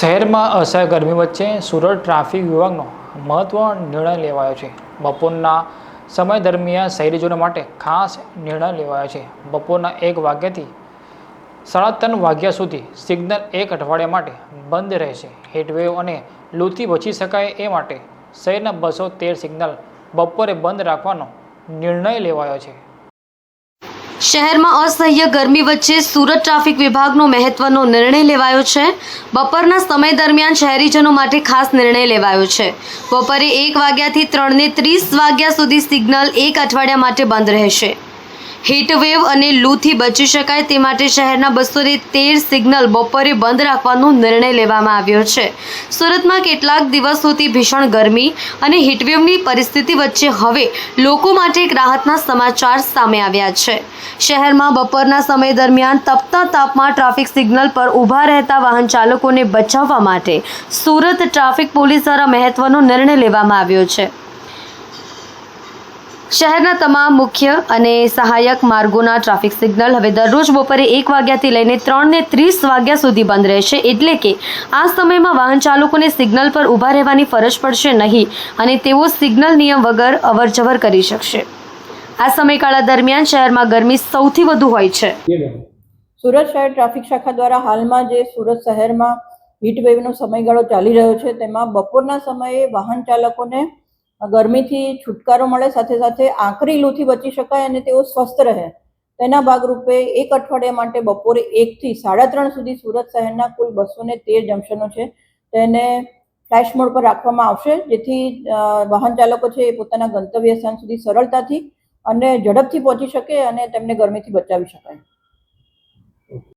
શહેરમાં અસહ્ય ગરમી વચ્ચે સુરત ટ્રાફિક વિભાગનો મહત્ત્વનો નિર્ણય લેવાયો છે. બપોરના સમય દરમિયાન શહેરીજનો માટે ખાસ નિર્ણય લેવાયો છે. બપોરના એક વાગ્યાથી સાડા ત્રણ વાગ્યા સુધી સિગ્નલ એક અઠવાડિયા માટે બંધ રહેશે. હીટવેવ અને લૂથી બચી શકાય એ માટે શહેરના બસો તેર સિગ્નલ બપોરે બંધ રાખવાનો નિર્ણય લેવાયો છે. શહેરમાં અસહ્ય ગરમી વચ્ચે સુરત ટ્રાફિક વિભાગનો મહત્વનો નિર્ણય લેવાયો છે. બપોરના સમય દરમિયાન શહેરીજનો માટે ખાસ નિર્ણય લેવાયો છે. બપોરે એક વાગ્યાથી ત્રણને ત્રીસ વાગ્યા સુધી સિગ્નલ એક અઠવાડિયા માટે બંધ રહેશે. હીટવેવ અને લૂથી બચી શકાય તે માટે શહેરના બસો તેર સિગ્નલ બપોરે બંધ રાખવાનો નિર્ણય લેવામાં આવ્યો છે. સુરતમાં કેટલાક દિવસોથી ભીષણ ગરમી અને હીટવેવની પરિસ્થિતિ વચ્ચે હવે લોકો માટે એક રાહતના સમાચાર સામે આવ્યા છે. શહેરમાં બપોરના સમય દરમિયાન તપતા તાપમાં ટ્રાફિક સિગ્નલ પર ઊભા રહેતા વાહન ચાલકોને બચાવવા માટે સુરત ટ્રાફિક પોલીસ દ્વારા મહત્વનો નિર્ણય લેવામાં આવ્યો છે. શહેરના તમામ મુખ્ય અને સહાયક માર્ગોના ટ્રાફિક સિગ્નલ હવે દરરોજ બપોરે એક વાગ્યાથી લઈને ત્રણને ત્રીસ વાગ્યા સુધી બંધ રહેશે. એટલે કે આ સમયમાં વાહન ચાલકોને સિગ્નલ પર ઊભા રહેવાની ફરજ પડશે નહીં અને તેઓ સિગ્નલ નિયમ વગર અવરજવર કરી શકશે. આ સમયગાળા દરમિયાન શહેરમાં ગરમી સૌથી વધુ હોય છે. સુરત શહેર ટ્રાફિક શાખા દ્વારા હાલમાં જે સુરત શહેરમાં હીટ વેવનો સમયગાળો ચાલી રહ્યો છે તેમાં બપોરના સમયે વાહન ચાલકોને ગરમીથી છુટકારો મળે, સાથે સાથે આંકરી લૂથી બચી શકાય અને તેઓ સ્વસ્થ રહે. તેના ભાગરૂપે એક અઠવાડિયા માટે બપોરે એકથી સાડા ત્રણ સુધી સુરત શહેરના કુલ બસો ને તેર જંકશનો છે. તેને ફ્લેશ મોડ પર રાખવામાં આવશે, જેથી વાહન ચાલકો છે એ પોતાના ગંતવ્ય સ્થાન સુધી સરળતાથી અને ઝડપથી પહોંચી શકે અને તેમને ગરમીથી બચાવી શકાય.